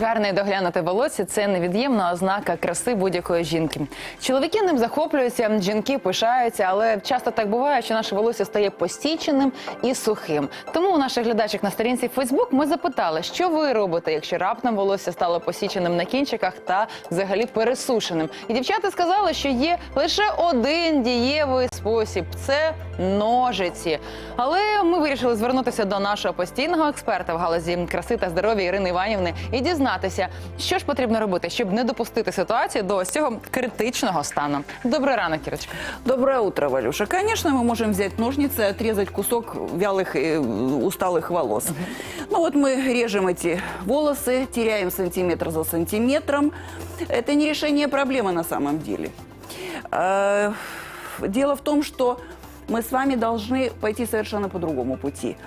Гарне і доглянуте волосся це невід'ємна ознака краси будь-якої жінки. Чоловіки ним захоплюються, жінки пишаються, але часто так буває, що наше волосся стає постіченим і сухим. Тому у наших глядачів на сторінці Фейсбук ми запитали, що ви робите, якщо раптом волосся стало посіченим на кінчиках та взагалі пересушеним. І дівчата сказали, що є лише один дієвий спосіб це ножиці. Але ми вирішили звернутися до нашого постійного експерта в галузі краси та здоров'я Ірини Іванівни і дізнатися, що ж потрібно робити, щоб не допустити ситуацію до ось цього критичного стану. Добрий ранок, Кірочка. Доброе утро, Валюша. Конечно, мы можем взять ножницы и отрезать кусок вялых и усталых волос. Ну вот мы режем эти волосы, теряем сантиметр за сантиметром. Это не решение проблемы на самом деле. Э, Дело в том, что мы с вами должны пойти совершенно по другому пути.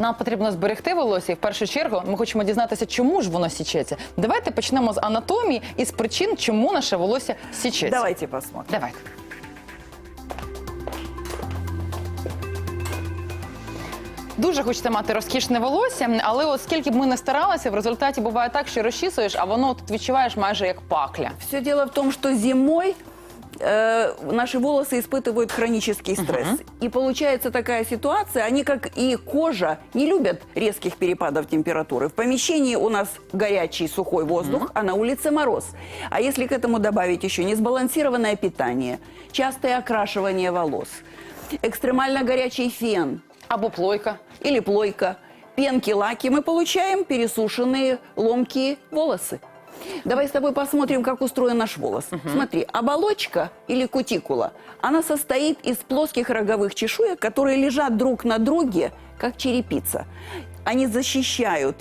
Нам потрібно зберегти волосся, і в першу чергу ми хочемо дізнатися, чому ж воно січеться. Давайте почнемо з анатомії і з причин, чому наше волосся січеться. Давайте посмотрим. Давайте. Дуже хочеться мати розкішне волосся, але от скільки б ми не старалися, в результаті буває так, що розчісуєш, а воно тут відчуваєш майже як пакля. Все дело в том, что зимой э, наши волосы испытывают хронический стресс. И получается такая ситуация, они, как и кожа, не любят резких перепадов температуры. В помещении у нас горячий сухой воздух, а на улице мороз. А если к этому добавить еще несбалансированное питание, частое окрашивание волос, экстремально горячий фен, Або плойка. или плойка, пенки, лаки, мы получаем пересушенные ломкие волосы. Давай с тобой посмотрим, как устроен наш волос. Смотри, оболочка или кутикула, она состоит из плоских роговых чешуек, которые лежат друг на друге, как черепица. Они защищают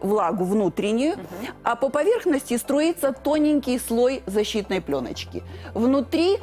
влагу внутреннюю, а по поверхности струится тоненький слой защитной пленочки. Внутри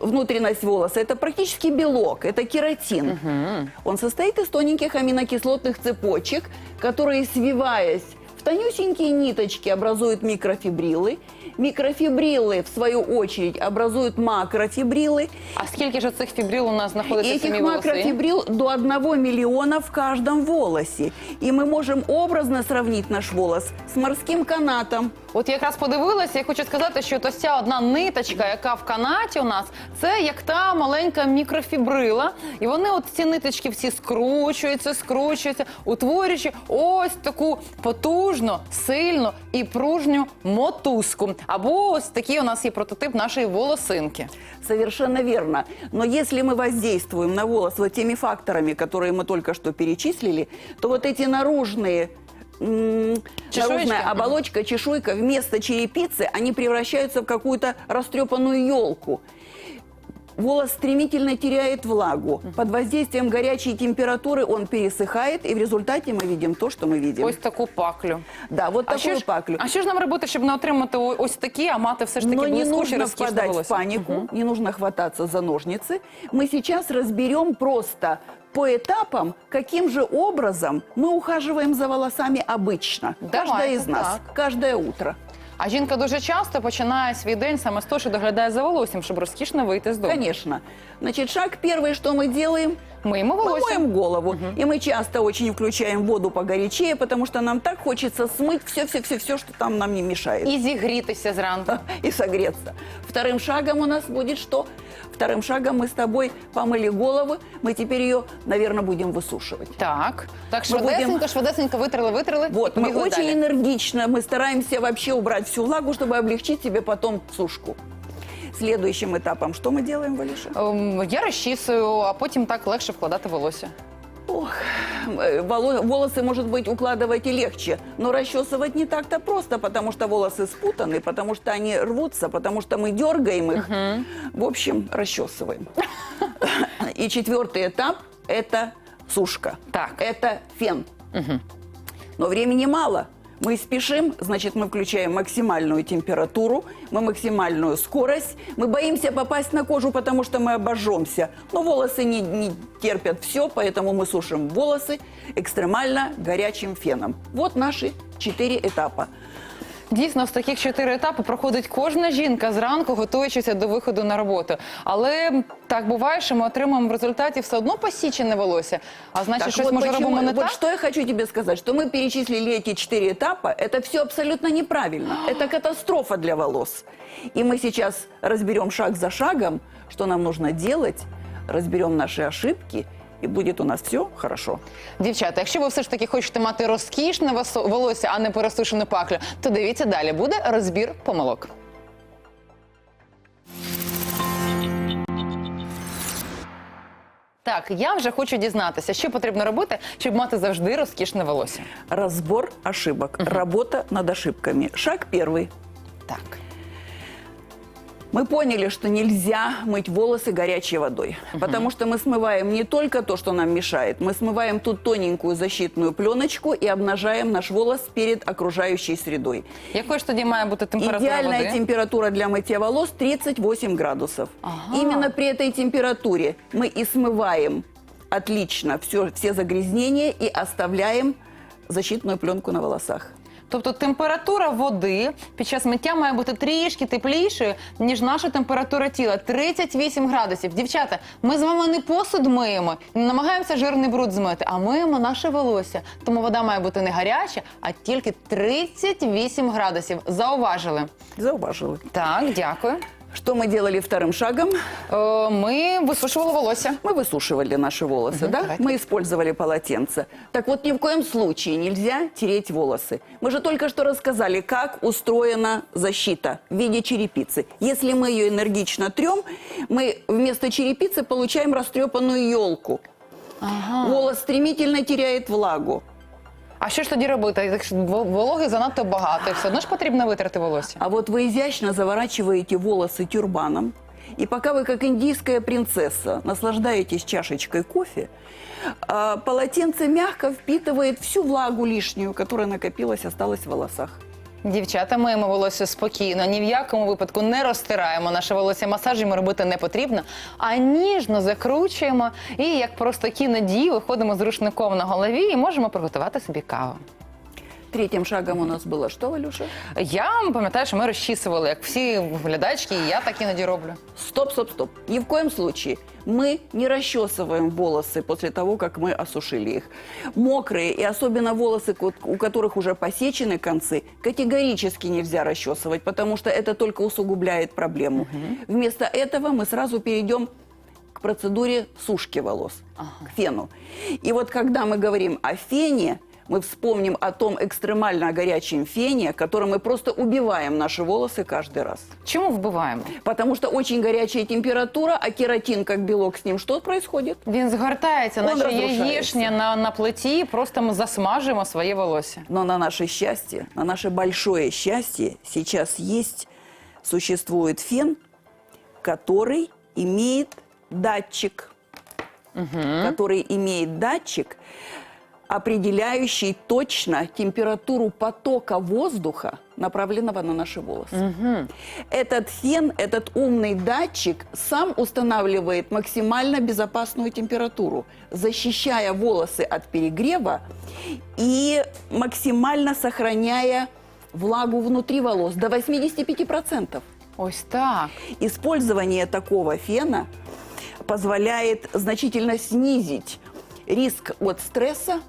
внутренность волоса – это практически белок, это кератин. Он состоит из тоненьких аминокислотных цепочек, которые, свиваясь тонюсенькие ниточки, образуют микрофибрилы. Микрофибрилы, в свою очередь, образуют макрофибрилы. А скільки ж цих фібрил у нас знаходиться в Этих самій волоси? макрофибрил до 1 миллиона в каждом волосе. И мы можем образно сравнить наш волос с морским канатом. От я якраз подивилася, і хочу сказати, що ось ця одна ниточка, яка в канаті у нас, це як та маленька мікрофібрила. І вони от ці ниточки всі скручуються, скручуються, утворюючи ось таку потужну, сильну і пружню мотузку. Або ось такий у нас є прототип нашої волосинки. Совершенно верно. Но если мы воздействуем на волос вот теми факторами, которые мы только что перечислили, то вот эти наружные м, Чешуечки? наружная оболочка, чешуйка вместо черепицы, они превращаются в какую-то растрепанную елку. Волос стремительно теряет влагу. Под воздействием горячей температуры он пересыхает, и в результате мы видим то, что мы видим. Ось таку паклю. Да, вот А такую ж, паклю. а що ж нам робити, щоб не отримати о- ось такі, а мати все ж таки Но не нужно розкішне впадать в волосся? панику, не нужно хвататься за ножницы. Мы сейчас разберем просто по этапам, каким же образом мы ухаживаем за волосами обычно. Давайте Каждая из нас, так. каждое утро. А жінка дуже часто починає свій день саме з того, що доглядає за волоссям, щоб розкішно вийти з дому. Конечно. Значит, шаг первый, что мы делаем? Миємо Мы волосся. моем голову. И мы часто очень включаем воду погорячее, потому что нам так хочется смыть все-все-все, что там нам не мешает. І зігрітися зранку. и согреться. Вторым шагом у нас будет что? Вторым шагом мы с тобой помыли голову, мы теперь ее, наверное, будем высушивать. Так. Так Ми швидесенько, будемо- швидесенько витрили, витрили. Вот, і мы побігли очень далі. энергично, мы стараемся вообще убрать всю влагу, чтобы облегчить себе потом сушку. Следующим этапом что мы делаем, Валюша? Ем, Я розчісую, а потім так легше вкладати волосся. Ох, э, воло- волосы, может быть, укладывать и легче, но расчесывать не так-то просто, потому что волосы спутаны, потому что они рвутся, потому что мы дергаем их. В общем, расчесываем. И четвертый этап – это сушка. Так. Это фен. Но времени мало. Мы спешим, значит, мы включаем максимальную температуру, мы максимальную скорость. Мы боимся попасть на кожу, потому что мы обожжемся. Но волосы не, не терпят все, поэтому мы сушим волосы экстремально горячим феном. Вот наши четыре этапа. Дійсно, з таких чотири етапи проходить кожна жінка зранку, готуючися до виходу на роботу. Але так буває, що ми отримуємо в результаті все одно посічене волосся. А значить, Так щось вот може почему- робимо не вот так? что я хочу тебе сказать, что мы перечислили эти четыре этапа, это все абсолютно неправильно. это катастрофа для волос. И мы сейчас разберем шаг за шагом, что нам нужно делать, разберем наши ошибки, и будет у нас все хорошо. Дівчата, якщо ви все ж таки хочете мати розкішне восо- волосся, а не пересушену паклю, то дивіться далі. Буде розбір помилок. Так, я вже хочу дізнатися, що потрібно робити, щоб мати завжди розкішне волосся. Разбор ошибок, работа над ошибками. Шаг первый. Так. Мы поняли, что нельзя мыть волосы горячей водой, потому что мы смываем не только то, что нам мешает, мы смываем ту тоненькую защитную пленочку и обнажаем наш волос перед окружающей средой. Якою ж тоді має бути температура Идеальная води? температура для мытья волос 38 градусов. Ага. Именно при этой температуре мы и смываем отлично все, все загрязнения и оставляем защитную пленку на волосах. Тобто температура води під час миття має бути трішки теплішою, ніж наша температура тіла 38 градусів. Дівчата, ми з вами не посуд миємо, не намагаємося жирний бруд змити, а миємо наше волосся. Тому вода має бути не гаряча, а тільки 38 градусів. Зауважили. Зауважили. Так, дякую. Что мы делали вторым шагом? Е, ми висушували волосся. Мы высушивали наши волосы, да? давайте. Мы использовали полотенце. Так вот, ни в коем случае нельзя тереть волосы. Мы же только что рассказали, как устроена защита в виде черепицы. Если мы ее энергично трем, мы вместо черепицы получаем растрепанную елку. Ага. Волос стремительно теряет влагу. А що ж тоді робити? Якщо вол- вологи занадто багато, і все одно ж потрібно витрати волосся. А вот вы изящно заворачиваете волосы тюрбаном, и пока вы, как индийская принцесса, наслаждаетесь чашечкой кофе, а, полотенце мягко впитывает всю влагу лишнюю, которая накопилась, осталась в волосах. Дівчата, миємо волосся спокійно, ні в якому випадку не розтираємо наше волосся. Масажем робити не потрібно, а ніжно закручуємо і як просто кінодії виходимо з рушником на голові і можемо приготувати собі каву. Третьим шагом у нас было что, Валюша? Я пам'ятаю, що ми розчісували, як всі глядачки, і я так іноді роблю. Стоп, стоп, стоп. Ни в коем случае мы не расчесываем волосы после того, как мы осушили их. Мокрые и особенно волосы, ко- у которых уже посечены концы, категорически нельзя расчесывать, потому что это только усугубляет проблему. Вместо этого мы сразу перейдем к процедуре сушки волос, к фену. И вот когда мы говорим о фене, мы вспомним о том экстремально горячем фене, которым мы просто убиваем наши волосы каждый раз. Чому вбиваємо? Потому что очень горячая температура, а кератин как белок с ним что происходит? Він згортається, Он наче розрушається. яєшня на, на плиті, і просто ми засмажуємо своє волосся. Но на наше счастье, на наше большое счастье, сейчас есть, существует фен, который имеет датчик, который имеет датчик, определяющий точно температуру потока воздуха, направленного на наши волосы. Этот фен, этот умный датчик сам устанавливает максимально безопасную температуру, защищая волосы от перегрева и максимально сохраняя влагу внутри волос до 85%. Ось так. Использование такого фена позволяет значительно снизить риск от стресса,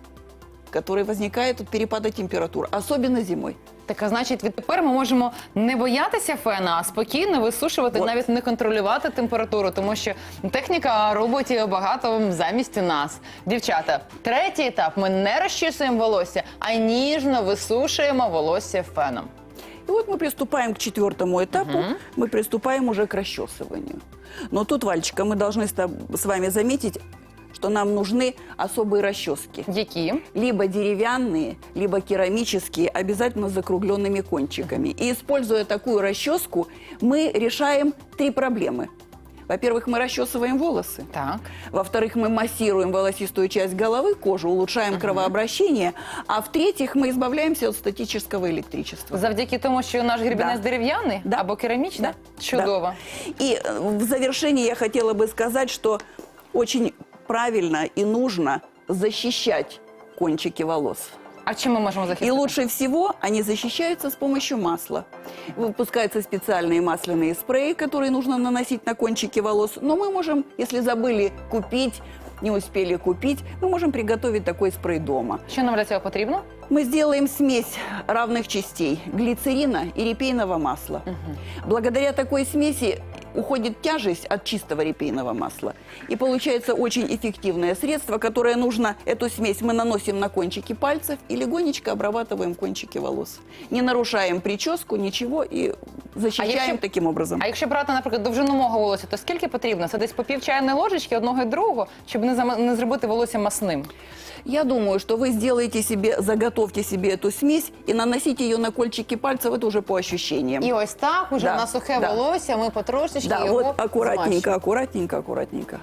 который возникает от перепада температур, особенно зимой. Так, а значить, відтепер ми можемо не боятися фена, а спокійно висушувати, От. навіть не контролювати температуру, тому що техніка робить багато замість нас. Дівчата, третій етап: ми не розчісуємо волосся, а ніжно висушуємо волосся феном. И вот мы приступаем к четвертому этапу, мы приступаем уже к расчесыванию. Но тут, Вальчика, мы должны с тоб- с вами заметить, что нам нужны особые расчески. Які? Либо деревянные, либо керамические, обязательно с закругленными кончиками. И используя такую расческу, мы решаем три проблемы. Во-первых, мы расчесываем волосы. Так. Во-вторых, мы массируем волосистую часть головы, кожу, улучшаем кровообращение. А в-третьих, мы избавляемся от статического электричества. Завдяки тому, що наш грібінець Да. дерев'яний Да. або керамічний? Да. Чудово. И э, в завершении я хотела бы сказать, что очень правильно и нужно защищать кончики волос. А чим ми можемо И захистити? лучше всего они защищаются с помощью масла. Выпускаются специальные масляные спреи, которые нужно наносить на кончики волос. Но мы можем, если забыли купить, не успели купить, мы можем приготовить такой спрей дома. Що нам для цього потрібно? Мы сделаем смесь равных частей глицерина и репейного масла. Благодаря такой смеси уходит тяжесть от чистого репейного масла. И получается очень эффективное средство, которое нужно, эту смесь мы наносим на кончики пальцев и легонечко обрабатываем кончики волос. Не нарушаем прическу, ничего и защищаем если- таким образом. А якщо брати, наприклад, довжину мого волосся, то скільки потрібно? Це десь по пів чайної ложечки одного і другого, щоб не, зама- не зробити волосся масним. Я думаю, что вы сделаете себе, заготовьте себе эту смесь и наносите ее на кольчики пальцев, это уже по ощущениям. І ось так, уже Да, на сухе да. волосся, ми потрошечки Да, його вот аккуратненько, аккуратненько, аккуратненько.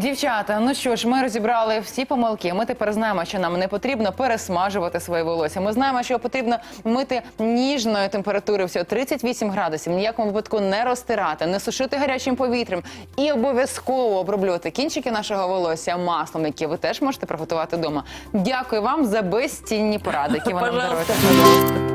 Дівчата, ну що ж, ми розібрали всі помилки. Ми тепер знаємо, що нам не потрібно пересмажувати своє волосся. Ми знаємо, що потрібно мити ніжної температури всього 38 градусів. Ніякому випадку не розтирати, не сушити гарячим повітрям і обов'язково оброблювати кінчики нашого волосся маслом, яке ви теж можете приготувати вдома. Дякую вам за безцінні поради, які ви нам даруєте.